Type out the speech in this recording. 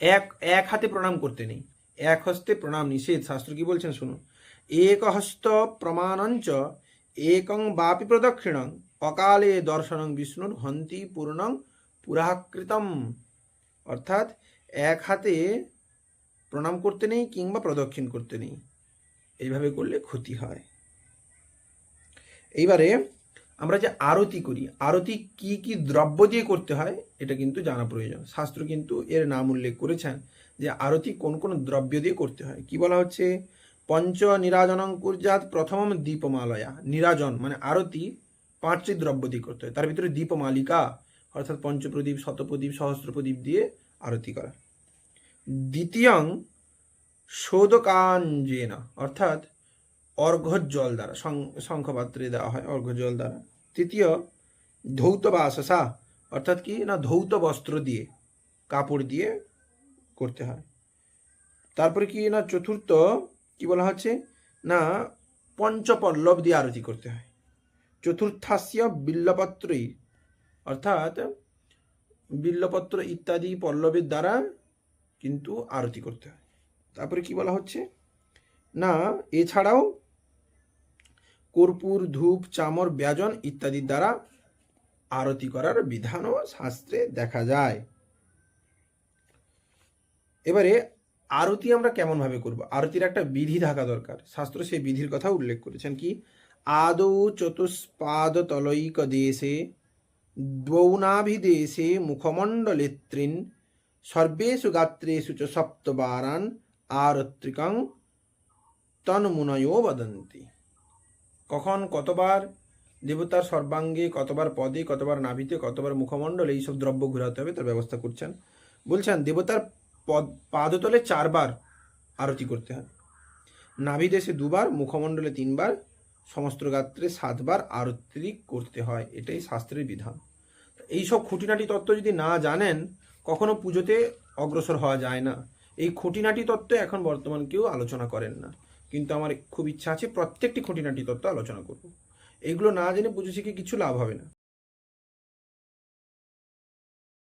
এক এক হাতে প্রণাম করতে নেই। এক হস্তে প্রণাম নিষেধ। শাস্ত্র কি বলছেন? শুনুন। এক হস্ত প্রমাণঞ্চ, একং বাপি প্রদক্ষিণং, অকালে দর্শনং বিষ্ণুর হন্তি পূর্ণং পুরাকৃতম। অর্থাৎ এক হাতে প্রণাম করতে নেই কিংবা প্রদক্ষিণ করতে নেই। এইভাবে করলে ক্ষতি হয়। এইবারে আমরা যে আরতি করি, আরতি কি কি দ্রব্য দিয়ে করতে হয়, এটা কিন্তু জানা প্রয়োজন। শাস্ত্র কিন্তু এর নাম উল্লেখ করেছেন যে আরতি কোন কোন দ্রব্য দিয়ে করতে হয়। কি বলা হচ্ছে? পঞ্চ নিরাজনং কুর্জাত প্রথম দীপমালয়া। নিরাজন মানে আরতি পাঁচটি দ্রব্য দিয়ে করতে হয়। তার ভিতরে দীপমালিকা, অর্থাৎ পঞ্চপ্রদীপ, শতপ্রদীপ, সহস্রপ্রদীপ দিয়ে আরতি করা। দ্বিতীয়ং শোধকাঞ্জেনা, অর্থাৎ অর্ঘ্য জল দ্বারা শঙ্খপাত্রে দেওয়া হয় অর্ঘ্য জল দ্বারা। তৃতীয়, ধৌত বাসসা অর্থাৎ কি না ধৌত বস্ত্র দিয়ে, কাপড় দিয়ে করতে হয়। তারপরে কি না চতুর্থ, কি বলা হচ্ছে? না, পঞ্চপল্লব দিয়ে আরতি করতে হয়। চতুর্থাস্য বিল্লপত্রই অর্থাৎ বিল্লপত্র ইত্যাদি পল্লবের দ্বারা কিন্তু আরতি করতে হয়। তারপরে কি বলা হচ্ছে? না, এছাড়াও কর্পূর, ধূপ, চামর, ব্যজন ইত্যাদির দ্বারা আরতি করার বিধানও শাস্ত্রে দেখা যায়। এবারে আরতি আমরা কেমন ভাবে করব? আরতির একটা বিধি থাকা দরকার। শাস্ত্র সেই বিধির কথা উল্লেখ করেছেন কি, আদৌ চতুষ্পাদ তলৈক দেশে, দ্বৌনাভিদেশে মুখমণ্ডলেত্রিন, সর্বেষু গাত্রেষু চ সপ্তবারান আরত্রিকং তন্মুনয়ো বদন্তি। কখন, কতবার, দেবতার সর্বাঙ্গে, কতবার পদে, কতবার নাভিতে, কতবার মুখমণ্ডলে, এইসব দ্রব্য ঘোরাতে হবে, তার ব্যবস্থা করছেন। বলছেন, দেবতার পদ, পাদতলে চারবার আরতি করতে হয়। নাভিদেশে দুবার, মুখমণ্ডলে তিনবার, সমস্ত গাত্রে সাতবার আরতি করতে হয়, এটাই শাস্ত্রের বিধান। এইসব খুঁটিনাটি তত্ত্ব যদি না জানেন, কখনো পুজোতে অগ্রসর হওয়া যায় না। এই খুঁটিনাটি তত্ত্ব এখন বর্তমান কেউ আলোচনা করেন না। কিন্তু আমার খুব ইচ্ছা আছে প্রত্যেকটি খুঁটিনাটি তত্ত্ব আলোচনা করব। এগুলো না জেনে পুজো শিখে কিছু লাভ হবে না।